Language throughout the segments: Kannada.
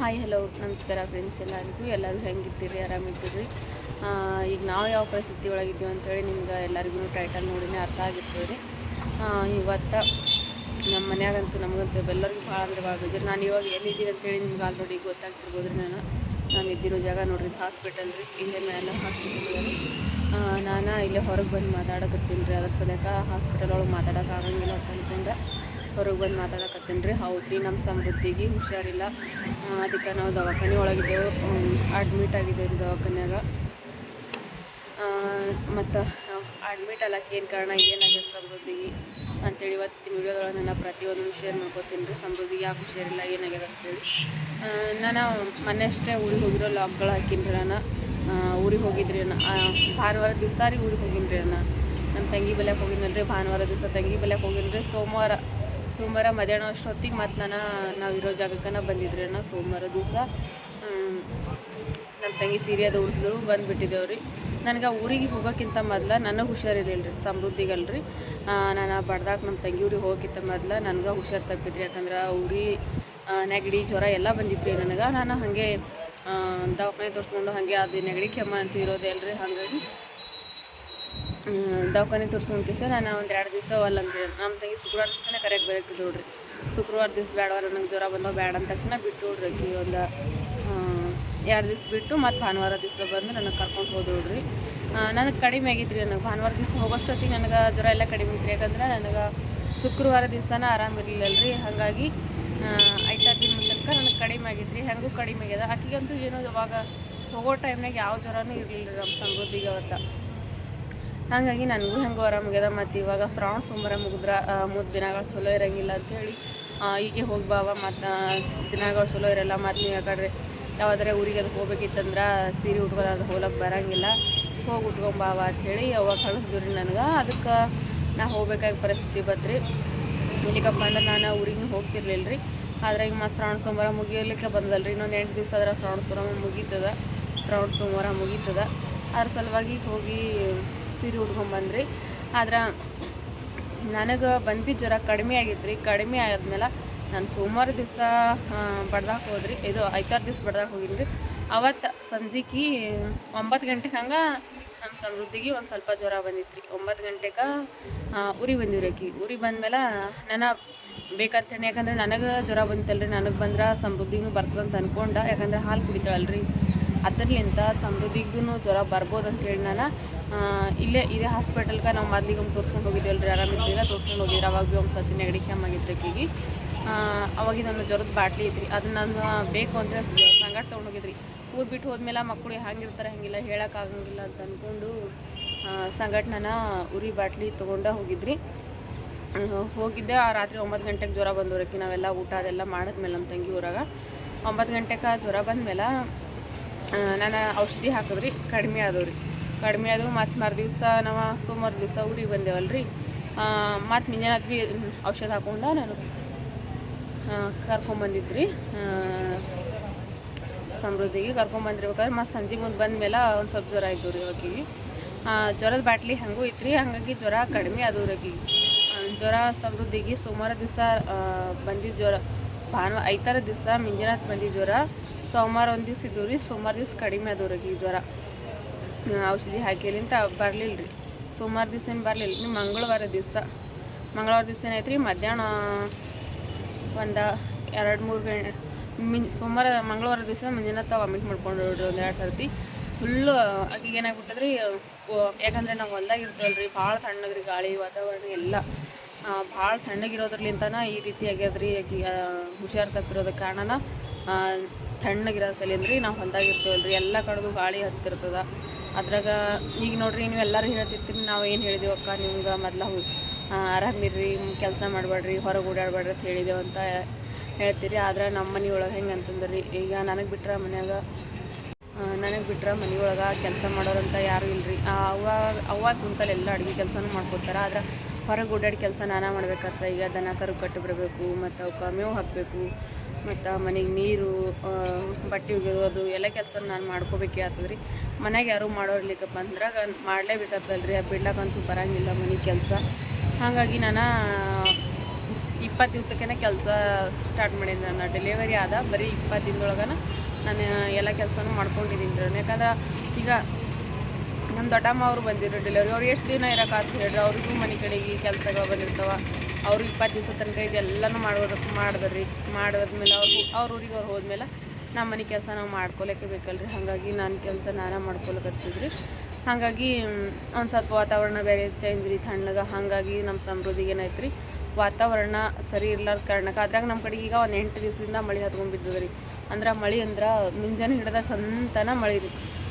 ಹಾಯ್ ಹಲೋ ನಮಸ್ಕಾರ ಫ್ರೆಂಡ್ಸ್ ಎಲ್ಲರಿಗೂ. ಎಲ್ಲರೂ ಹೆಂಗಿದ್ದೀರಿ? ಆರಾಮಿದ್ದೀರಿ? ಈಗ ನಾವು ಯಾವ ಪರಿಸ್ಥಿತಿ ಒಳಗಿದ್ದೀವಿ ಅಂತೇಳಿ ನಿಮ್ಗೆ ಎಲ್ಲರಿಗೂ ಟೈಟಲ್ ನೋಡಿನೇ ಅರ್ಥ ಆಗಿರ್ತದೆ ರೀ. ಇವತ್ತು ನಮ್ಮ ಮನ್ಯಾಗಂತೂ ನಮಗಂತೂ ಎಲ್ಲರಿಗೂ ಭಾಳ ಅಂದ್ರೆ ಭಾಳ ಬೇಜಾರು. ನಾನು ಇವಾಗ ಎಲ್ಲಿದ್ದೀನಿ ಅಂತೇಳಿ ನಿಮ್ಗೆ ಆಲ್ರೆಡಿ ಗೊತ್ತಾಗ್ತಿರ್ಬೋದು ರೀ ನಾನು. ನಾನು ಇದ್ದಿರೋ ಜಾಗ ನೋಡ್ರಿ ಹಾಸ್ಪಿಟಲ್ ರೀ. ಇಲ್ಲೇ ಮೇಲೆ ಹಾಸ್ಪಿಟಲ್ ನಾನು ಇಲ್ಲೇ ಹೊರಗೆ ಬಂದು ಮಾತಾಡಕತ್ತೀನಿ ರೀ. ಅದ್ರ ಸಲಕ ಹಾಸ್ಪಿಟಲ್ ಒಳಗೆ ಮಾತಾಡೋಕೆ ಆಗಂಗಿಲ್ಲ ಅಂತ ಹೊರಗೆ ಬಂದು ಮಾತಾಡಕತ್ತೀನಿ ರೀ. ಹೌದು ರೀ ನಮ್ಮ ಸಮೃದ್ಧಿಗೆ ಹುಷಾರಿಲ್ಲ ಅದಕ್ಕೆ ನಾವು ದವಾಖಾನೆ ಒಳಗಿದ್ದೆವು ಅಡ್ಮಿಟ್ ಆಗಿದ್ದೇವೆ ರೀ ದವಾಖಾನ್ಯಾಗ. ಮತ್ತು ಅಡ್ಮಿಟ್ ಅಲ್ಲಕ್ಕೆ ಏನು ಕಾರಣ ಏನಾಗಿದೆ ಸಮೃದ್ಧಿಗೆ ಅಂತೇಳಿ ಇವತ್ತಿನ ವಿಡಿಯೋದೊಳಗೆ ನಾನು ಪ್ರತಿಯೊಂದು ಶೇರ್ ಮಾಡ್ಕೋತೀನಿ ರೀ. ಸಮೃದ್ಧಿಗೆ ಯಾಕೆ ಹುಷಾರಿಲ್ಲ ಏನಾಗಿದೆ ಅಂತೇಳಿ. ನಾನು ಮೊನ್ನೆ ಅಷ್ಟೇ ಊರಿಗೆ ಹೋಗಿರೋ ಲಾಕ್ಗಳು ಹಾಕಿನಿ ರೀ ನಾನು. ಊರಿಗೆ ಹೋಗಿದ್ರಿ ನಾನು ಭಾನುವಾರ ದಿವಸ ರೀ ಊರಿಗೆ ಹೋಗಿನಿ ರೀ ನಾನು. ನಮ್ಮ ತಂಗಿ ಬೆಲೆಗೆ ಹೋಗಿದ್ನಲ್ರಿ, ಭಾನುವಾರ ದಿವಸ ತಂಗಿ ಬೆಲೆಗೆ ಹೋಗಿನಿ ರೀ. ಸೋಮವಾರ ಸೋಮವಾರ ಮಧ್ಯಾಹ್ನ ಅಷ್ಟೊತ್ತಿಗೆ ಮತ್ತು ನಾನು ನಾವು ಇರೋ ಜಾಗಕ್ಕನ ಬಂದಿದ್ರಿ ಅಣ್ಣ ಸೋಮವಾರ ದಿವಸ. ನಮ್ಮ ತಂಗಿ ಸೀರೆ ಅದು ಉಳಿಸಿದ್ರು ಬಂದುಬಿಟ್ಟಿದ್ದೇವೆ ರೀ ನನಗೆ ಊರಿಗೆ ಹೋಗೋಕ್ಕಿಂತ ಮೊದ್ಲು ನನಗೆ ಹುಷಾರಿರಲಿಲ್ಲ ರೀ ಸಮೃದ್ಧಿಗಲ್ರಿ ನಾನು ಬಡ್ದಾಗ ನಮ್ಮ ತಂಗಿ ಊರಿಗೆ ಹೋಗೋಕ್ಕಿಂತ ಮೊದ್ಲು ನನಗೆ ಹುಷಾರು ತಪ್ಪಿದ್ರಿ. ಯಾಕಂದ್ರೆ ಊರಿ ನೆಗಡಿ ಜ್ವರ ಎಲ್ಲ ಬಂದಿತ್ತು ನನಗೆ. ನಾನು ಹಾಗೆ ದವಾಖಾನೆ ತೋರಿಸ್ಕೊಂಡು ಹಾಗೆ ಅದು ನೆಗಡಿ ಕೆಮ್ಮ ಅಂತ ಇರೋದೇ ಅಲ್ರಿ ಹಾಗಾಗಿ ದವಾಖಾನೆ ತೋರಿಸ್ಕೊಂಡು ಸರ್. ನಾನು ಒಂದು ಎರಡು ದಿವಸ ಅಲ್ಲಂದ್ರೆ ನಮ್ಮ ತಂಗಿ ಶುಕ್ರವಾರ ದಿವಸನೇ ಕರೆಕ್ಟ್ ಬೇಕು ನೋಡ್ರಿ ಶುಕ್ರವಾರ ದಿವಸ ಬೇಡವಾರ ನಂಗೆ ಜ್ವರ ಬಂದವ ಬೇಡ ಅಂದ ತಕ್ಷಣ ಬಿಟ್ಟು ನೋಡ್ರಿ ಒಂದು ಎರಡು ದಿವಸ ಬಿಟ್ಟು ಮತ್ತು ಭಾನುವಾರ ದಿವಸ ಬಂದು ನನಗೆ ಕರ್ಕೊಂಡು ಹೋದ್ ನೋಡ್ರಿ ನನಗೆ ಕಡಿಮೆ ಆಗಿದ್ರಿ ನನಗೆ. ಭಾನುವಾರ ದಿವಸ ಹೋಗೋಷ್ಟೊತ್ತಿಗೆ ನನಗೆ ಜ್ವರ ಎಲ್ಲ ಕಡಿಮೆ ಇತ್ತು ಯಾಕಂದ್ರೆ ನನಗೆ ಶುಕ್ರವಾರ ದಿವಸನ ಆರಾಮಿರಲಿಲ್ಲ ರೀ ಹಾಗಾಗಿ ಐದಾರು ದಿನ ತನಕ ನನಗೆ ಕಡಿಮೆ ಆಗಿದ್ರಿ. ಹೆಂಗೂ ಕಡಿಮೆ ಆಗ್ಯದ. ಆಕಿಗಂತೂ ಏನೋ ಅವಾಗ ಹೋಗೋ ಟೈಮ್ನಾಗ ಯಾವ ಜ್ವರನೂ ಇರಲಿಲ್ಲ ರೀ ನಮ್ಮ ಸಮೃದ್ಧಿಗೆ ಅವತ್ತು. ಹಾಗಾಗಿ ನನಗೂ ಹೆಂಗೋ ಆರಾಮಾಗ್ಯದ. ಮತ್ತು ಇವಾಗ ಶ್ರಾವಣ, ಸೋಮವಾರ ಮುಗಿದ್ರೆ ಮೂರು ದಿನಗಳು ಚಲೋ ಇರಂಗಿಲ್ಲ ಅಂಥೇಳಿ ಈಗೇ ಹೋಗಿ ಬಾವ. ಮತ್ತು ದಿನಗಳು ಚಲೋ ಇರಲ್ಲ. ಮತ್ತು ನೀವು ಯಾಕಂದ್ರೆ ಯಾವಾದ್ರೆ ಊರಿಗೆ ಅದು ಹೋಗ್ಬೇಕಿತ್ತಂದ್ರೆ ಸೀರೆ ಉಟ್ಕೊಳ್ಳೋದು ಹೋಲಕ್ಕೆ ಬರಂಗಿಲ್ಲ. ಹೋಗಿ ಉಟ್ಕೊಂಬಾವ ಅಂಥೇಳಿ ಯಾವಾಗ ಕಳಿಸಿದ್ರು ನನಗೆ. ಅದಕ್ಕೆ ನಾ ಹೋಗ್ಬೇಕಾಗ ಪರಿಸ್ಥಿತಿ ಬತ್ರಿ. ಇಲ್ಲಿಗಪ್ಪ ಅಂದ್ರೆ ನಾನು ಊರಿಗೆ ಹೋಗ್ತಿರ್ಲಿಲ್ಲ ರೀ ಆದ್ರೆ ಈಗ ಮತ್ತು ಶ್ರಾವಣ, ಸೋಮವಾರ ಮುಗಿಯಲಿಕ್ಕೆ ಬಂದಲ್ಲ ರೀ ಇನ್ನೊಂದು ಎಂಟು ದಿವಸ ಆದ್ರೆ ಶ್ರಾವಣ, ಸೋಮವಾರ ಮುಗೀತದ. ಶ್ರಾವಣ, ಸೋಮವಾರ ಮುಗೀತದ. ಅದ್ರ ಸಲುವಾಗಿ ಹೋಗಿ ಸೀರೆ ಉಟ್ಕೊಂಬಂದ್ರಿ ಆದ್ರೆ ನನಗೆ ಬಂದಿದ್ದ ಜ್ವರ ಕಡಿಮೆ ಆಗಿತ್ತು ಕಡಿಮೆ ಆದ್ಮೇಲೆ ನಾನು ಸೋಮವಾರ ದಿವಸ ಬಡ್ದಾಕ ಹೋದ್ರಿ. ಇದು ಐದಾರು ದಿವ್ಸ ಬಡ್ದಾಕ ಹೋಗಿದ್ರಿ. ಅವತ್ತು ಸಂಜೆಗೆ ಒಂಬತ್ತು ಗಂಟೆಗೆ ಹಂಗೆ ನಮ್ಮ ಸಮೃದ್ಧಿಗೆ ಒಂದು ಸ್ವಲ್ಪ ಜ್ವರ ಬಂದಿತ್ತು ರೀ ಒಂಬತ್ತು ಗಂಟೆಗೆ ಉರಿ ಬಂದಿವ್ರಿ ಆಕಿ. ಉರಿ ಬಂದ್ಮೇಲೆ ನನ್ನ ಬೇಕಂತೇಳಿ ಯಾಕಂದ್ರೆ ನನಗೆ ಜ್ವರ ಬಂತಲ್ರಿ ನನಗೆ ಬಂದ್ರೆ ಸಮೃದ್ಧಿನೂ ಬರ್ತದಂತ ಅನ್ಕೊಂಡ. ಯಾಕಂದ್ರೆ ಹಾಲು ಕುಡಿತಾಳಲ್ರಿ. ಅದರ್ಲಿಂದ ಸಮೃದ್ಧಿಗೂ ಜ್ವರ ಬರ್ಬೋದು ಅಂತೇಳಿ ನಾನು ಆ, ಇಲ್ಲೇ ಇದೇ ಹಾಸ್ಪಿಟಲ್ಗೆ ನಾವು ಮೊದ್ಲಿಗೆ ಒಂದು ತೋರ್ಸ್ಕೊಂಡು ಹೋಗಿದ್ದೇವಲ್ಲ ರೀ ಆರಾಮಿದ್ದಿಲ್ಲ ತೋರ್ಸ್ಕೊಂಡು ಹೋಗಿದ್ರಿ ಅವಾಗ ಭೀ ಒಂದು ಸತಿ ನೆಗಡಿ ಕೆಮ್ಮಾಗಿತ್ತು ಆಕಿಗೆ ಅವಾಗ ನನ್ನ ಜ್ವರದ ಬಾಟ್ಲಿ ಐತ್ರಿ ಅದನ್ನ ನಾನು ಬೇಕು ಅಂದರೆ ಸಂಗಟ ತೊಗೊಂಡು ಹೋಗಿದ್ರಿ ಊರು ಬಿಟ್ಟು ಹೋದ್ಮೇಲೆ ಮಕ್ಕಳು ಹೆಂಗಿರ್ತಾರೆ ಹಂಗಿಲ್ಲ ಹೇಳೋಕ್ಕಾಗಂಗಿಲ್ಲ ಅಂತ ಅಂದ್ಕೊಂಡು ಸಂಗಟ್ ನಾನು ಉರಿ ಬಾಟ್ಲಿ ತೊಗೊಂಡು ಹೋಗಿದ್ರಿ. ಹೋಗಿದ್ದೆ ಆ ರಾತ್ರಿ ಒಂಬತ್ತು ಗಂಟೆಗೆ ಜ್ವರ ಬಂದವ್ರಕ್ಕೆ ನಾವೆಲ್ಲ ಊಟ ಅದೆಲ್ಲ ಮಾಡಿದ್ಮೇಲೆ ನಮ್ಮ ತಂಗಿ ಊರಾಗ. ಒಂಬತ್ತು ಗಂಟೆಗೆ ಜ್ವರ ಬಂದಮೇಲೆ ನಾನು ಔಷಧಿ ಹಾಕಿದ್ರಿ, ಕಡಿಮೆ ರೀ ಕಡಿಮೆ ಆದವು ಮತ್ತು ಮರು ದಿವಸ ನಾವು ಸೋಮವಾರ ದಿವಸ ಊರಿಗೆ ಬಂದೇವಲ್ರಿ. ಮತ್ತು ಮುಂಜಾನೆ ಭೀ ಔಷಧ ಹಾಕೊಂಡು ನಾನು ಕರ್ಕೊಂಬಂದಿದ್ರಿ. ಸಮೃದ್ಧಿಗೆ ಕರ್ಕೊಂಬಂದಿರ್ಬೇಕಾದ್ರೆ ಮತ್ತು ಸಂಜೆ ಮುಂದೆ ಬಂದಮೇಲೆ ಒಂದು ಸ್ವಲ್ಪ ಜ್ವರ ಆಯ್ತು ರೀ ಆಕಿಗೆ ಜ್ವರದ ಬಾಟ್ಲಿ ಹಂಗೂ ಇತ್ತು ಹಾಗಾಗಿ ಜ್ವರ ಕಡಿಮೆ ಆದವು ರೀ ಜ್ವರ ಸಮೃದ್ಧಿಗೆ ಸೋಮವಾರ ದಿವಸ ಬಂದಿದ್ದ ಜ್ವರ, ಭಾನುವಾರ, ಐತಾರ ದಿವಸ ಮುಂಜಾನೆ ಬಂದಿದ್ದ ಜ್ವರ. ಸೋಮವಾರ ಒಂದು ದಿವ್ಸ ಇದ್ದು ರೀ. ಸೋಮವಾರ ದಿವ್ಸ ಕಡಿಮೆ ಅದು ರೀ ಆಕಿಗೆ ಜ್ವರ. ಔಷಧಿ ಹಾಕಿಲಿಂತ ಬರಲಿಲ್ಲ ರೀ. ಸೋಮವಾರ ದಿವಸ ಏನು ಬರಲಿಲ್ಲ ರೀ. ಮಂಗಳವಾರ ದಿವಸ. ಮಂಗಳವಾರ ದಿವಸ ಏನೈತೆ ರೀ ಮಧ್ಯಾಹ್ನ ಒಂದು ಎರಡು ಮೂರು ಗಂಟೆ ಮಿನ್ ಸೋಮವಾರ, ಮಂಗಳವಾರ ದಿವಸ ಮುಂಜಾನೆ ತಾವು ವಾಮಿಟ್ ಮಾಡ್ಕೊಂಡು ಒಂದು ಎರಡು ಸರ್ತಿ. ಫುಲ್ಲು ಆಕಿಗೆ ಏನಾಗ್ಬಿಟ್ಟದ್ರಿ ಯಾಕಂದ್ರೆ ನಾವು ಹೊಲ್ದಾಗ ರೀ, ಭಾಳ ತಣ್ಣಗ್ರಿ ಗಾಳಿ, ವಾತಾವರಣ ಎಲ್ಲ. ಭಾಳ ತಣ್ಣಗಿರೋದ್ರಲಿಂತನ ಈ ರೀತಿ ಆಗ್ಯದ್ರಿ ಆಕಿ ಹುಷಾರು ತಪ್ಪಿರೋದಕ್ಕೆ ಕಾರಣನ. ತಣ್ಣಗಿರೋ ಸಲಿಂದ್ರಿ ನಾವು ಹೊಲ್ದಾಗ ಇರ್ತೀವಲ್ಲ ರೀ ಎಲ್ಲ ಕಡೆದು ಗಾಳಿ ಹತ್ತಿರ್ತದ. ಅದ್ರಾಗ ಈಗ ನೋಡ್ರಿ, ನೀವು ಎಲ್ಲರೂ ಹೇಳ್ತಿರ್ತೀರಿ, ನಾವು ಏನು ಹೇಳಿದೆವು ಅಕ್ಕ ನಿಮ್ಗೆ ಮೊದ್ಲು ಆರಾಮಿರ್ರಿ ಕೆಲಸ ಮಾಡಬೇಡ್ರಿ ಹೊರಗೆ ಓಡಾಡಬೇಡ್ರಿ ಅಂತ ಹೇಳಿದೆವು ಅಂತ ಹೇಳ್ತೀರಿ. ಆದ್ರೆ ನಮ್ಮ ಮನೆ ಒಳಗೆ ಹೆಂಗೆ ಅಂತಂದ್ರಿ, ಈಗ ನನಗೆ ಬಿಟ್ರೆ ಮನ್ಯಾಗ ನನಗೆ ಬಿಟ್ರೆ ಮನೆಯೊಳಗೆ ಕೆಲಸ ಮಾಡೋರಂತ ಯಾರೂ ಇಲ್ರಿ. ಅವಾಗ ಅವಾಗ ಕುಂತಲ್ಲಿ ಎಲ್ಲ ಅಡುಗೆ ಕೆಲಸನೂ ಮಾಡ್ಕೊತಾರೆ ಆದ್ರೆ ಹೊರಗೆ ಓಡಾಡಿ ಕೆಲಸ ನಾನೇ ಮಾಡ್ಬೇಕಾಗ್ತದೆ ಈಗ ದನ ಕರು ಕಟ್ಟಿ ಬರಬೇಕು, ಮತ್ತು ಅವಕ್ಕೆ ಮೇವು ಹಾಕಬೇಕು ಮತ್ತು ಮನೆಗೆ ನೀರು ಬಟ್ಟೆ ಒಗೆಯೋದು ಎಲ್ಲ ಕೆಲಸ ನಾನು ಮಾಡ್ಕೋಬೇಕೇ ಆಗ್ತದೆ ರೀ ಯಾರು ಯಾರೂ ಮಾಡೋರ್ಲಿಕ್ಕಪ್ಪ ಅಂದ್ರಾಗ ಮಾಡಲೇಬೇಕಾಗ್ತದಲ್ಲ ರೀ ಬಿಡ್ಲಾಕಂತೂ ಬರಂಗಿಲ್ಲ ಮನೆ ಕೆಲಸ. ಹಾಗಾಗಿ ನಾನು ಇಪ್ಪತ್ತು ದಿವ್ಸಕ್ಕೆ ಕೆಲಸ ಸ್ಟಾರ್ಟ್ ಮಾಡಿದ್ದೆ ನಾನು. ಡೆಲಿವರಿ ಆದ ಬರೀ ಇಪ್ಪತ್ತು ದಿನದೊಳಗನ ನಾನು ಎಲ್ಲ ಕೆಲಸನೂ ಮಾಡ್ಕೊಂಡಿದ್ದೀನಿ ರೀ ಯಾಕಂದ್ರೆ ಈಗ ನಮ್ಮ ದೊಡ್ಡಮ್ಮ ಅವರು ಬಂದಿದ್ರು ಡೆಲಿವರಿ ಅವ್ರು ಎಷ್ಟು ದಿನ ಇರೋಕ್ಕಾಗ್ತು ಹೇಳ್ರಿ? ಅವ್ರಿಗೂ ಮನೆ ಕಡೆಗೆ ಕೆಲಸಗಳು ಬಂದಿರ್ತಾವ. ಅವರು ಇಪ್ಪತ್ತು ದಿವಸ ತನಕ ಇದೆಲ್ಲನೂ ಮಾಡೋದಕ್ಕೆ ಮಾಡಿದ್ರಿ, ಮಾಡಿದ್ಮೇಲೆ ಅವ್ರು ಅವ್ರ ಊರಿಗೆ ಅವ್ರು ಹೋದ್ಮೇಲೆ ನಮ್ಮ ಮನೆ ಕೆಲಸ ನಾವು ಮಾಡ್ಕೊಳಕ್ಕೆ ಬೇಕಲ್ರಿ. ಹಾಗಾಗಿ ನಾನು ಕೆಲಸ ನಾನೇ ಮಾಡ್ಕೊಳಕತ್ತಿದ್ರಿ. ಹಾಗಾಗಿ ಒಂದು ಸ್ವಲ್ಪ ವಾತಾವರಣ ಬೇರೆ ಚೇಂಜ್ ರೀ ತಣ್ಣಗೆ ಹಾಗಾಗಿ ನಮ್ಮ ಸಮೃದ್ಧಿಗೆ ಏನಾಯ್ತು ರೀ ವಾತಾವರಣ ಸರಿ ಇರ್ಲಾರ್ದ ಕಾರಣಕ್ಕೆ ಅದ್ರಾಗ ನಮ್ಮ ಕಡೆ ಈಗ ಒಂದು ಎಂಟು ದಿವಸದಿಂದ ಮಳೆ ಹತ್ಕೊಂಡ್ಬಿದ್ದದ್ರಿ ಬಿದ್ದದ ರೀ ಅಂದ್ರೆ ಮಳೆ ಅಂದ್ರೆ ಮುಂಜಾನೆ ಹಿಡ್ದ ಸಂತನ ಮಳೆ ರೀ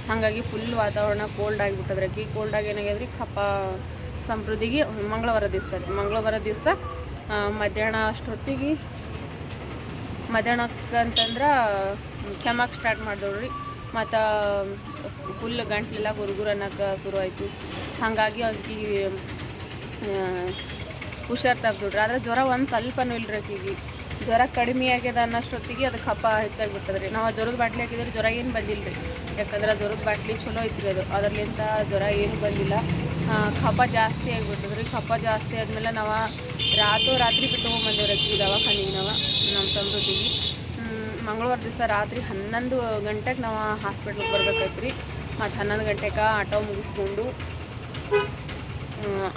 ಹಾಗಾಗಿ ಫುಲ್ ವಾತಾವರಣ ಕೋಲ್ಡ್ ಆಗಿಬಿಟ್ಟದ್ರಿ. ಕಿ ಕೋಲ್ಡಾಗಿ ಏನಾಗ್ಯದ್ರಿ, ಕಪ್ಪ ಸಮೃದ್ಧಿಗೆ ಮಂಗಳವಾರ ದಿವಸ. ಮಂಗಳವಾರ ದಿವಸ ಮಧ್ಯಾಹ್ನ ಅಷ್ಟೊತ್ತಿಗೆ ಮಧ್ಯಾಹ್ನಕ್ಕಂತಂದ್ರೆ ಕೆಮ್ಮಕ್ಕೆ ಸ್ಟಾರ್ಟ್ ರೀ ಮತ್ತು ಫುಲ್ ಗಂಟ್ಲೆಲ್ಲ ಗುರುಗುರು ಅನ್ನೋಕೆ ಶುರು ಆಯಿತು. ಹಾಗಾಗಿ ಅವ್ರಿಗೆ ಹುಷಾರು ತೆಗ್ದುಡ್ರಿ ಆದರೆ ಜ್ವರ ಒಂದು ಸ್ವಲ್ಪನೂ ಇಲ್ರಿ ಆಕಿಗೆ. ಜ್ವರ ಕಡಿಮೆ ಆಗ್ಯದ ಅನ್ನೋಷ್ಟೊತ್ತಿಗೆ ಅದಕ್ಕೆ ಹೆಚ್ಚಾಗಿ ಬರ್ತದೆ ರೀ ನಾವು ಜ್ವರದ ಬಾಟ್ಲಿ ಹಾಕಿದ್ರೆ ಜ್ವರ ಏನು ಬಂದಿಲ್ಲ ರೀ ಯಾಕಂದ್ರೆ ಜ್ವರದ ಬಾಟ್ಲಿ ಚಲೋ ಐತ್ರಿ ಅದು. ಅದರ್ಲಿಂತ ಜ್ವರ ಏನು ಬಂದಿಲ್ಲ. ಕಫ ಜಾಸ್ತಿ ಆಗಿಬಿಡ್ತದೆ ರೀ ಕಫ ಜಾಸ್ತಿ ಆದಮೇಲೆ ನಾವು ರಾತ್ರಿ ರಾತ್ರಿ ಬಿಟ್ಕೊಂಡ್ಬಂದೇವ್ರಿ ರೀ ದವಾಖಾನಿಗೆ ನಾವು ನಮ್ಮ ಸಮೃದ್ಧಿಗೆ ಮಂಗಳವಾರ ದಿವಸ ರಾತ್ರಿ ಹನ್ನೊಂದು ಗಂಟೆಗೆ ನಾವು ಹಾಸ್ಪಿಟ್ಲಿಗೆ ಬರ್ಬೇಕಾಯ್ತು ರೀ ಮತ್ತು ಹನ್ನೊಂದು ಗಂಟೆಗೆ ಆಟೋ ಮುಗಿಸ್ಕೊಂಡು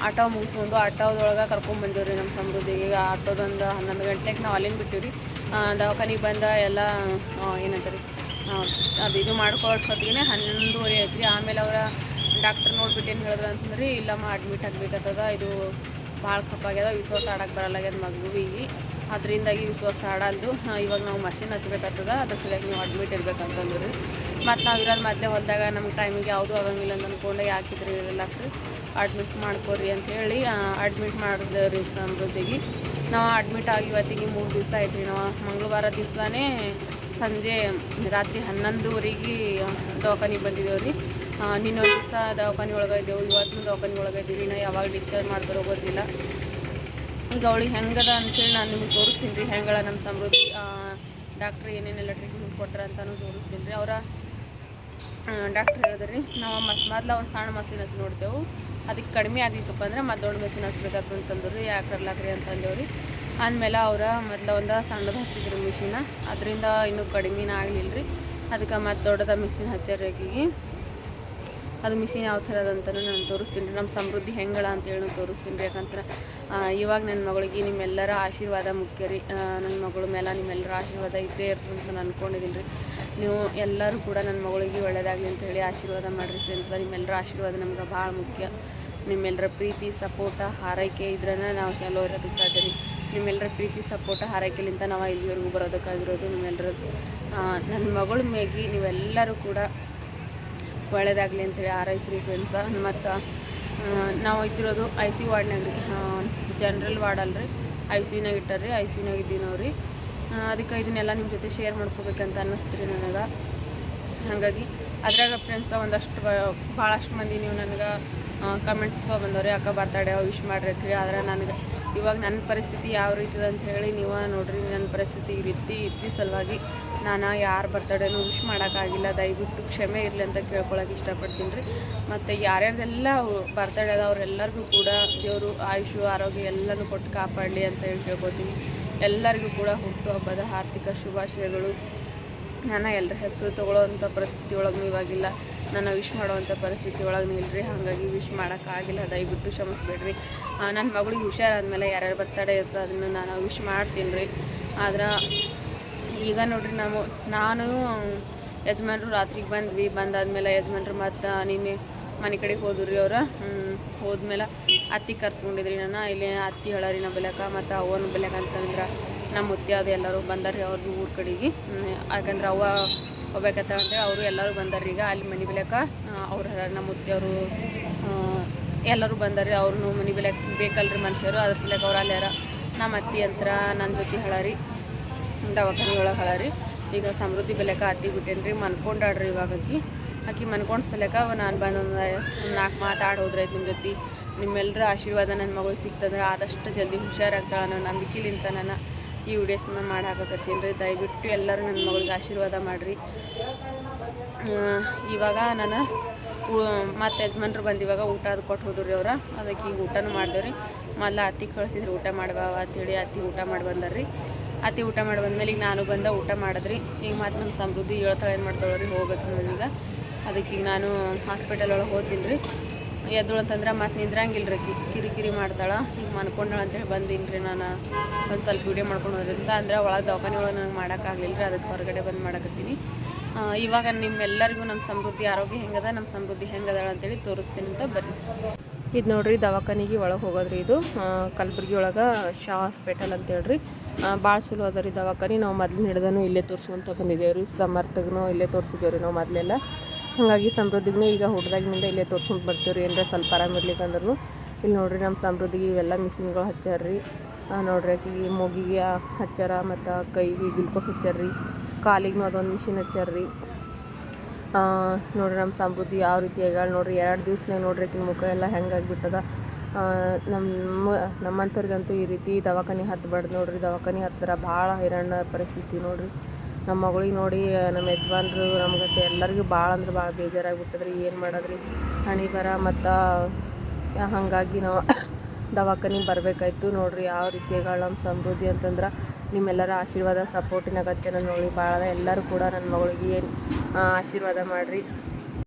ಆಟೋ ಮುಗಿಸ್ಕೊಂಡು ಆಟೋದೊಳಗೆ ಕರ್ಕೊಂಡ್ ರೀ ನಮ್ಮ ಸಮೃದ್ಧಿಗೆ ಆಟೋದೊಂದು ಹನ್ನೊಂದು ಗಂಟೆಗೆ ನಾವು ಅಲ್ಲಿಂದ ಬಿಟ್ಟೀವಿ ರೀ ದವಾಖಾನಿಗೆ ಬಂದ ಎಲ್ಲ ಏನಂತಾರೆ ಅದು ಇದು ಮಾಡ್ಕೊಳ್ಳೋಷ್ಟೊತ್ತಿಗೆ ಹನ್ನೊಂದುವರೆ ಆಯ್ತು ರೀ ಆಮೇಲೆ ಅವರ ಡಾಕ್ಟರ್ ನೋಡ್ಬಿಟ್ಟು ಏನು ಹೇಳಿದ್ರು ಅಂತಂದ್ರೆ ಇಲ್ಲಮ್ಮ ಅಡ್ಮಿಟ್ ಆಗಬೇಕಾಗ್ತದ. ಇದು ಭಾಳ ಕಪ್ಪಾಗ್ಯದ ವಿಶ್ವಾಸ ಆಡಕ್ಕೆ ಬರಲ್ಲಾಗ್ಯದ ಮಗುವಿಗೆ. ಅದರಿಂದಾಗಿ ವಿಶ್ವಾಸ ಆಡಲ್ದು. ಇವಾಗ ನಾವು ಮಷಿನ್ ಹಚ್ಬೇಕಾಗ್ತದ, ಅದ್ರ ಸಲುವಾಗಿ ನೀವು ಅಡ್ಮಿಟ್ ಇರಬೇಕಂತಂದ್ರೆ. ಮತ್ತು ನಾವು ಇರೋದು ಮೊದಲೇ ಹೊಲದಾಗ ನಮ್ಗೆ ಟೈಮಿಗೆ ಯಾವುದೂ ಆಗಂಗಿಲ್ಲ ಅಂತ ಅಂದ್ಕೊಂಡು ಯಾಕಿದ್ರಿ ಇರಲ್ಲ ರೀ ಅಡ್ಮಿಟ್ ಮಾಡ್ಕೋರಿ ಅಂಥೇಳಿ ಅಡ್ಮಿಟ್ ಮಾಡಿದೆ ರೀ ಸಮೃದ್ಧಿಗೆ ನಾವು ಅಡ್ಮಿಟ್ ಆಗಿ ಇವತ್ತಿಗೆ ಮೂರು ದಿವಸ ಆಯ್ತು ರೀ ನಾವು ಮಂಗಳವಾರ ದಿವಸನೇ ಸಂಜೆ ರಾತ್ರಿ ಹನ್ನೊಂದುವರೆಗೆ ದವಾಖಾನಿಗೆ ಬಂದಿದ್ದೇವೆ ರೀ ನಿನ್ನ ದಿವಸ ದವಾಖಾನೆ ಒಳಗೆ ಇದ್ದೇವೆ. ಇವತ್ತು ದವಾಖಾನೆ ಒಳಗೆ ಇದ್ದೀವಿ. ನಾ ಯಾವಾಗ ಡಿಸ್ಚಾರ್ಜ್ ಮಾಡ್ತಾರೋ ಗೊತ್ತಿಲ್ಲ. ಈಗ ಅವಳಿಗೆ ಹೆಂಗದ ಅಂತೇಳಿ ನಾನು ನಿಮ್ಗೆ ತೋರಿಸ್ತೀನಿ. ರೀ ಹೆಂಗಳ ನಮ್ಮ ಸಮೃದ್ಧಿ ಡಾಕ್ಟ್ರ್ ಏನೇನೆಲ್ಲ ಟ್ರೀಟ್ಮೆಂಟ್ ಕೊಟ್ಟರೆ ಅಂತಲೂ ತೋರಿಸ್ತೀನಿ ರೀ. ಅವರ ಡಾಕ್ಟ್ರ್ ಹೇಳಿದ್ರಿ, ನಾವು ಮತ್ತು ಮೊದ್ಲು ಒಂದು ಸಣ್ಣ ಮಸೀನ್ ಹಚ್ಚಿ ನೋಡ್ತೇವೆ. ಅದಕ್ಕೆ ಕಡಿಮೆ ಆಗಿತ್ತಪ್ಪ ಅಂದ್ರೆ ಮತ್ತೆ ದೊಡ್ಡ ಮಸೀನ್ ಹಚ್ಬೇಕಾಗ್ತದೆ ಅಂತಂದ್ರು ಯಾಕೆ ಕರ್ಲಾಕ್ರಿ ಅಂತಂದೇವ್ರಿ ಆದಮೇಲೆ ಅವ್ರ ಮೊದ್ಲು ಒಂದು ಸಣ್ಣದು ಹಚ್ಚಿದ್ರು ಮಿಷಿನ. ಅದರಿಂದ ಇನ್ನೂ ಕಡಿಮೆನ ಆಗಲಿಲ್ಲ ರೀ ಅದಕ್ಕೆ ಮತ್ತೆ ದೊಡ್ಡದ ಮಿಷಿನ್ ಹಚ್ಚಾರ ಅದು ಮಿಷಿನ್ ಯಾವ ಥರ ಅಂತಲೂ ನಾನು ತೋರಿಸ್ತೀನಿ ರೀ. ನಮ್ಮ ಸಮೃದ್ಧಿ ಹೆಂಗಳ ಅಂತೇಳಿ ತೋರಿಸ್ತೀನಿ ರೀ. ಯಾಕಂದ್ರೆ ಇವಾಗ ನನ್ನ ಮಗಳಿಗೆ ನಿಮ್ಮೆಲ್ಲರ ಆಶೀರ್ವಾದ ಮುಖ್ಯ ರೀ. ನನ್ನ ಮಗಳ ಮೇಲೆ ನಿಮ್ಮೆಲ್ಲರ ಆಶೀರ್ವಾದ ಇದ್ದೇ ಇರ್ತದೆ ಅಂತ ನಾನು ಅಂದ್ಕೊಂಡಿದ್ದೀನಿ ರೀ. ನೀವು ಎಲ್ಲರೂ ಕೂಡ ನನ್ನ ಮಗಳಿಗೆ ಒಳ್ಳೆಯದಾಗಲಿ ಅಂತ ಹೇಳಿ ಆಶೀರ್ವಾದ ಮಾಡಿರಿ ಫ್ರೆಂಡ್ಸ್ ನಿಮ್ಮೆಲ್ಲರ ಆಶೀರ್ವಾದ ನಮ್ಗೆ ಭಾಳ ಮುಖ್ಯ. ನಿಮ್ಮೆಲ್ಲರ ಪ್ರೀತಿ ಸಪೋರ್ಟ ಹಾರೈಕೆ ಇದ್ರೇ ನಾವು ಚಲೋ ಇರೋದಕ್ಕೆ ಸಾಧ್ಯ ರೀ. ನಿಮ್ಮೆಲ್ಲರ ಪ್ರೀತಿ ಸಪೋರ್ಟ ಹಾರೈಕೆಲಿಂತ ನಾವು ಇಲ್ಲಿವರೆಗೂ ಬರೋದಕ್ಕಾಗಿರೋದು ನಿಮ್ಮೆಲ್ಲರ ಆ, ನನ್ನ ಮಗಳ ಮೇಗಿ ನೀವೆಲ್ಲರೂ ಕೂಡ ಒಳ್ಳೇದಾಗಲಿ ಅಂತೇಳಿ ಹಾರೈಸ್ರಿ ಫ್ರೆಂಡ್ಸ ಮತ್ತು ನಾವು ಇದ್ದಿರೋದು ಐ ಸಿ ವಾರ್ಡ್ನಾಗ ರೀ ಜನ್ರಲ್ ವಾರ್ಡ್ ಅಲ್ರಿ. ಐ ಸಿ ಯುನಾಗ ಇಟ್ಟಾರ್ರಿ, ಐ ಸಿ ಯುನಾಗ ಇದ್ದೀವಿ ನಾವು ರೀ ಅದಕ್ಕೆ ಇದನ್ನೆಲ್ಲ ನಿಮ್ಮ ಜೊತೆ ಶೇರ್ ಮಾಡ್ಕೋಬೇಕಂತ ಅನ್ನಿಸ್ತು ರೀ ನನಗೆ. ಹಾಗಾಗಿ ಅದ್ರಾಗ ಫ್ರೆಂಡ್ಸ ಒಂದಷ್ಟು ಭಾಳಷ್ಟು ಮಂದಿ ನೀವು ನನಗೆ ಕಮೆಂಟ್ಸ್ ಬಂದವ್ರಿ, ಅಕ್ಕ ಬರ್ತಾಡೆ ವಿಶ್ ಮಾಡ್ರಿ ಆದರೆ ನನಗೆ ಇವಾಗ ನನ್ನ ಪರಿಸ್ಥಿತಿ ಯಾವ ರೀತಿ ಅಂತ ಹೇಳಿ ನೀವು ನೋಡ್ರಿ ನನ್ನ ಪರಿಸ್ಥಿತಿ ಈ ರೀತಿ ಇತ್ತಿ ಸಲುವಾಗಿ ನಾನು ಯಾರು ಬರ್ತಡೇನೂ ವಿಶ್ ಮಾಡೋಕ್ಕಾಗಿಲ್ಲ ದಯವಿಟ್ಟು ಕ್ಷಮೆ ಇರಲಿ ಅಂತ ಕೇಳ್ಕೊಳಕ್ಕೆ ಇಷ್ಟಪಡ್ತೀನಿ ರೀ. ಮತ್ತು ಯಾರ್ಯಾರೆಲ್ಲ ಬರ್ತಡೇ ಅದ, ಅವ್ರೆಲ್ಲರಿಗೂ ಕೂಡ ದೇವರು ಆಯುಷು, ಆರೋಗ್ಯ ಎಲ್ಲನೂ ಕೊಟ್ಟು ಕಾಪಾಡಲಿ ಅಂತ ಹೇಳಿ ಕೇಳ್ಕೊತೀನಿ. ಎಲ್ಲರಿಗೂ ಕೂಡ ಹುಟ್ಟು ಹಬ್ಬದ ಆರ್ಥಿಕ ಶುಭಾಶಯಗಳು. ನಾನು ಎಲ್ಲರ ಹೆಸರು ತೊಗೊಳ್ಳೋವಂಥ ಪರಿಸ್ಥಿತಿ ಒಳಗೂ ಇವಾಗಿಲ್ಲ. ನಾನು ವಿಶ್ ಮಾಡುವಂಥ ಪರಿಸ್ಥಿತಿ ಒಳಗೆ ನಿಲ್ರಿ. ಹಾಗಾಗಿ ವಿಶ್ ಮಾಡೋಕ್ಕಾಗಿಲ್ಲ. ದಯವಿಟ್ಟು ಕ್ಷಮಿಸ್ಬೇಡ್ರಿ. ನನ್ನ ಮಗಳಿಗೆ ಹುಷಾರಾದ್ಮೇಲೆ ಯಾರ್ಯಾರು ಬರ್ತಡೇ ಇರ್ತದೆ ಅದನ್ನು ನಾನು ವಿಶ್ ಮಾಡ್ತೀನಿ ರೀ ಆದ್ರೆ ಈಗ ನೋಡ್ರಿ ನಾವು, ನಾನು, ಯಜಮಾನ್ರು ರಾತ್ರಿಗೆ ಬಂದ್ವಿ. ಬಂದಾದ್ಮೇಲೆ ಯಜಮಾನ್ರು ಮತ್ತು ನಿನ್ನೆ ಮನೆ ಕಡೆಗೆ ಹೋದ್ರು ಅವ್ರು. ಹೋದ್ಮೇಲೆ ಅತ್ತಿ ಕರ್ಸ್ಕೊಂಡಿದ್ರಿ ನಾನು ಇಲ್ಲಿ ಅತ್ತಿ ಹೇಳರಿ ನಮ್ಮ ಬೆಲೆಕ ಮತ್ತು ಅವನ ಬೆಲೆಕ ಅಂತಂದ್ರೆ ನಮ್ಮ ಮುತ್ತಿಯಾದ ಅದು ಎಲ್ಲರೂ ಬಂದಾರ್ರಿ ಅವ್ರದ್ದು ಊರ ಕಡೆಗೆ. ಯಾಕಂದ್ರೆ ಅವ್ವ ಹೋಗ್ಬೇಕಂತ ಅಂದರೆ ಅವರು ಎಲ್ಲರೂ ಬಂದರು ಈಗ ಅಲ್ಲಿ ಮನೆ ಬಿಲಕ ಅವ್ರ ನಮ್ಮ ಮುತ್ತಿಯವರು ಎಲ್ಲರೂ ಬಂದರು ಅವ್ರನ್ನು ಮನೆ ಬಿಲಕ ಬೇಕಲ್ರಿ ಮನುಷ್ಯರು. ಅದ್ರ ಸಲಕ ಅವ್ರು ಅಲ್ಲಾರ ನಮ್ಮ ಅತ್ತಿ ಅಂತರ ನನ್ನ ಜೊತೆ ಹಳಾರಿ. ದವಾಖಾನೆ ಒಳಗೆ ಹೇಳರಿ. ಈಗ ಸಮೃದ್ಧಿ ಬೆಲೆಕ ಅತ್ತಿ ಬಿಟ್ಟೇನಿ ರೀ ಮನ್ಕೊಂಡಾಡ್ರಿ ಇವಾಗ ಆಕಿ ಮನ್ಕೊಂಡು ಸಲಕ ನಾನು ಬಂದು ನಾಲ್ಕು ಮಾತಾಡಿ ಹೋದ್ರೆ ನಿಮ್ಮ ಜೊತೆ. ನಿಮ್ಮೆಲ್ಲರ ಆಶೀರ್ವಾದ ನನ್ನ ಮಗಳು ಸಿಕ್ತಂದ್ರೆ ಆದಷ್ಟು ಜಲ್ದಿ ಹುಷಾರಾಗ್ತಾಳೆ ನಾನು ನಂಬಿಕೆಲಿಂತ ನಾನು ಈ ವಿಡಿಯೋಸ್ನ ಮಾಡಾಕತ್ತೀನಿ ರೀ ದಯವಿಟ್ಟು ಎಲ್ಲರೂ ನನ್ನ ಮಗಳಿಗೆ ಆಶೀರ್ವಾದ ಮಾಡಿರಿ. ಇವಾಗ ನಾನು ಮತ್ತು ಯಜಮಾನ್ರು ಬಂದು ಇವಾಗ ಊಟ ಅದು ಕೊಟ್ಟು ಹೋದ್ರಿ ರೀ ಅವ್ರ. ಅದಕ್ಕೆ ಈಗ ಊಟನೂ ಮಾಡಿದೆವು ರೀ ಮೊದಲ ಅತ್ತಿ ಕಳಿಸಿದ್ರು ಊಟ ಮಾಡ್ಬಾವ ಅಂತೇಳಿ ಅತ್ತಿ ಊಟ ಮಾಡಿ ಬಂದಾರ್ರಿ. ಅತ್ತಿ ಊಟ ಮಾಡಿ ಬಂದಮೇಲೆ ಈಗ ನಾನು ಬಂದ ಊಟ ಮಾಡಿದ್ರಿ. ಈಗ ಮತ್ತು ನಮ್ಮ ಸಮೃದ್ಧಿ ಹೇಳ್ತಾಳೆ ಏನು ಮಾಡ್ತಾಳ್ರಿ, ಹೋಗ್ಬೇಕು ನನಗೆ ಅದಕ್ಕೆ ಈಗ ನಾನು ಹಾಸ್ಪಿಟಲ್ ಒಳಗೆ ಹೋಗ್ತೀನಿ ರೀ ಎದ್ದಳು ಅಂತಂದ್ರೆ ಮತ್ತೆ ನಿಂದ್ರಂಗಿಲ್ಲ ರೀ ಕಿರಿಕಿರಿ ಮಾಡ್ತಾಳೆ. ಈಗ ಅಂತ ಅಂತೇಳಿ ಬಂದೀನಿ ರೀ ನಾನು. ಒಂದು ಸ್ವಲ್ಪ ವೀಡಿಯೋ ಮಾಡ್ಕೊಂಡು ಹೋದ್ರಿಂದ ಅಂದ್ರೆ ಒಳಗೆ ದವಾಖಾನೆ ಒಳಗೆ ನನಗೆ ಮಾಡೋಕ್ಕಾಗಲಿಲ್ಲ ರೀ ಅದಕ್ಕೆ ಹೊರಗಡೆ ಬಂದು ಮಾಡಕತ್ತೀನಿ. ಇವಾಗ ನಿಮ್ಮೆಲ್ಲರಿಗೂ ನಮ್ಮ ಸಮೃದ್ಧಿ ಆರೋಗ್ಯ ಹೆಂಗದ ನಮ್ಮ ಸಮೃದ್ಧಿ ಹೆಂಗದ ಅಂತೇಳಿ ತೋರಿಸ್ತೀನಿ ಅಂತ ಬರ್ರಿ. ಇದು ನೋಡ್ರಿ, ದವಾಖಾನಿಗೆ ಒಳಗೆ ಹೋಗೋದ್ರಿ ಇದು. ಕಲಬುರ್ಗಿ ಒಳಗೆ ಶಾ ಹಾಸ್ಪಿಟಲ್ ಅಂತ ಹೇಳ್ರಿ ಭಾಳ ಚಲೋ ಅದ ರೀ ದವಾಖಾನಿ. ನಾವು ಮೊದ್ಲಿನ ಹಿಡ್ದನು ಇಲ್ಲೇ ತೋರಿಸ್ಕೊಂತ ಬಂದಿದ್ದೇವೆ ರೀ. ಸಮರ್ಥಗೂ ಇಲ್ಲೇ ತೋರಿಸಿದ್ದೇವೆ ರೀ ನಾವು ಮೊದಲೆಲ್ಲ. ಹಾಗಾಗಿ ಸಮೃದ್ಧಿಗೂ ಈಗ ಹುಡ್ದಾಗಿನಿಂದ ಇಲ್ಲೇ ತೋರಿಸ್ಕೊಂಡು ಬರ್ತೀವಿ ರೀ ಏನರ ಸ್ವಲ್ಪ ಆರಾಮಿರ್ಲಿಕ್ಕೆ ಅಂದ್ರೂ ಇಲ್ಲಿ ನೋಡ್ರಿ ನಮ್ಮ ಸಮೃದ್ಧಿಗೆ ಇವೆಲ್ಲ ಮಿಷಿನ್ಗಳು ಹಚ್ಚಾರ ರೀ ನೋಡ್ರಿ ಆಕಿಗೆ ಮೂಗಿಗೆ ಹಚ್ಚಾರ ಮತ್ತು ಕೈಗೆ ಗ್ಲುಕೋಸ್ ಹಚ್ಚಾರ ರೀ ಕಾಲಿಗೂ ಅದೊಂದು ಮಿಷಿನ್ ಹಚ್ಚಾರ ರೀ ಆ, ನೋಡ್ರಿ ನಮ್ಮ ಸಮೃದ್ಧಿ ಯಾವ ರೀತಿ ಆಗ್ಯಾಳ ನೋಡ್ರಿ. ಎರಡು ದಿವ್ಸನಾಗ ನೋಡ್ರಿ ಆಕಿನ ಮುಖ ಎಲ್ಲ ಹೆಂಗಾಗ್ಬಿಟ್ಟದ ನಮ್ಮ ನಮ್ಮಂಥವ್ರಿಗಂತೂ ಈ ರೀತಿ ದವಾಖಾನೆ ಹತ್ತಬಾರ್ದು ನೋಡ್ರಿ. ದವಾಖಾನೆ ಹತ್ತಿರ ಭಾಳ ಹೈರಾಣ ಪರಿಸ್ಥಿತಿ ನೋಡ್ರಿ. ನಮ್ಮ ಮಗಳಿಗೆ ನೋಡಿ ನಮ್ಮ ಯಜಮಾನ್ರು ನಮ್ಗಂತೂ ಎಲ್ಲರಿಗೂ ಭಾಳ ಅಂದ್ರೆ ಭಾಳ ಬೇಜಾರಾಗಿಬಿಟ್ಟದ್ರಿ ಏನು ಮಾಡೋದ್ರಿ? ಹಣಿ ಬರ ಮತ್ತು ಹಾಗಾಗಿ ನಾವು ದವಾಖಾನಿಗೆ ಬರಬೇಕಾಯ್ತು. ನೋಡ್ರಿ ಯಾವ ರೀತಿಯ ಆಗ್ಯಾಳ ನಮ್ಮ ಸಮೃದ್ಧಿ ಅಂತಂದ್ರೆ ನಿಮ್ಮೆಲ್ಲರ ಆಶೀರ್ವಾದ ಸಪೋರ್ಟಿನ ಅಗತ್ಯ ನೋಡಿ. ಭಾಳ ಎಲ್ಲರೂ ಕೂಡ ನನ್ನ ಮಗಳಿಗೆ ಆಶೀರ್ವಾದ ಮಾಡಿರಿ.